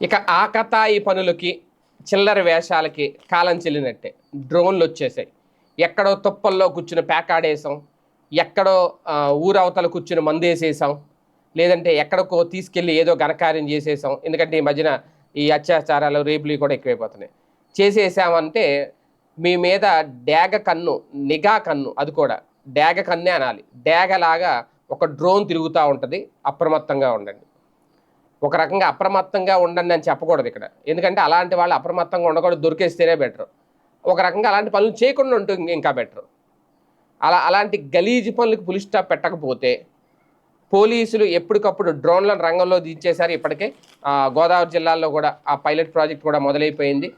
ఇక ఆకతాయి పనులకి చిల్లర వేషాలకి కాలం చెల్లినట్టే. డ్రోన్లు వచ్చేసాయి. ఎక్కడో తుప్పల్లో కూర్చుని ప్యాకాడేసాం ఎక్కడో ఊరవతల కూర్చుని మందేసేసాం లేదంటే ఎక్కడికో తీసుకెళ్ళి ఏదో ఘనకార్యం చేసేసాం ఎందుకంటే ఈ మధ్యన ఈ అత్యాచారాలు రేపులు కూడా ఎక్కువైపోతున్నాయి. చేసేసామంటే మీ మీద డేగ కన్ను నిఘా కన్ను అది కూడా డేగ కన్నే అనాలి. డేగలాగా ఒక డ్రోన్ తిరుగుతూ ఉంటుంది. అప్రమత్తంగా ఉండండి. ఒక రకంగా అప్రమత్తంగా ఉండండి అని చెప్పకూడదు ఇక్కడ. ఎందుకంటే అలాంటి వాళ్ళు అప్రమత్తంగా ఉండకూడదు దొరికేస్తేనే బెటర్. ఒక రకంగా అలాంటి పనులు చేయకుండా ఉంటుంది ఇంకా బెటర్. అలా అలాంటి గలీజు పనులకు పులి స్టాప్ పెట్టకపోతే పోలీసులు ఎప్పటికప్పుడు డ్రోన్లను రంగంలో దించేశారు ఇప్పటికే. గోదావరి జిల్లాలో కూడా ఆ పైలట్ ప్రాజెక్ట్ కూడా మొదలైపోయింది.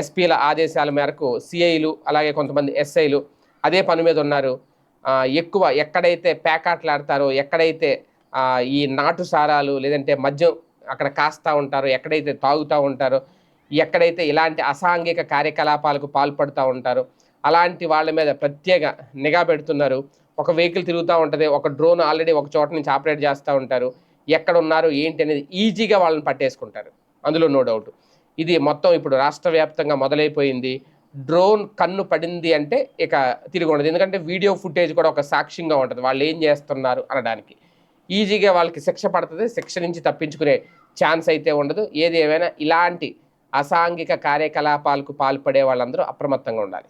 ఎస్పీల ఆదేశాల మేరకు సిఐలు అలాగే కొంతమంది ఎస్ఐలు అదే పని మీద ఉన్నారు. ఎక్కువ ఎక్కడైతే ప్యాకాట్లాడతారో ఎక్కడైతే ఈ నాటు సారాలు లేదంటే మద్యం అక్కడ కాస్తూ ఉంటారో ఎక్కడైతే తాగుతూ ఉంటారో ఎక్కడైతే ఇలాంటి అసాంఘిక కార్యకలాపాలకు పాల్పడుతూ ఉంటారో అలాంటి వాళ్ళ మీద ప్రత్యేక నిఘా పెడుతున్నారు. ఒక వెహికల్ తిరుగుతూ ఉంటుంది ఒక డ్రోన్ ఆల్రెడీ ఒక చోట నుంచి ఆపరేట్ చేస్తూ ఉంటారు. ఎక్కడ ఉన్నారు ఏంటి అనేది ఈజీగా వాళ్ళని పట్టేసుకుంటారు. అందులో నో డౌట్. ఇది మొత్తం ఇప్పుడు రాష్ట్ర వ్యాప్తంగా మొదలైపోయింది. డ్రోన్ కన్ను పడింది అంటే ఇక తిరిగి ఉండదు. ఎందుకంటే వీడియో ఫుటేజ్ కూడా ఒక సాక్ష్యంగా ఉంటుంది. వాళ్ళు ఏం చేస్తున్నారు అనడానికి. ఈజీగా వాళ్ళకి శిక్ష పడుతుంది. శిక్ష నుంచి తప్పించుకునే ఛాన్స్ అయితే ఉండదు. ఏది ఏమైనా ఇలాంటి అసాంఘిక కార్యకలాపాలకు పాల్పడే వాళ్ళందరూ అప్రమత్తంగా ఉండాలి.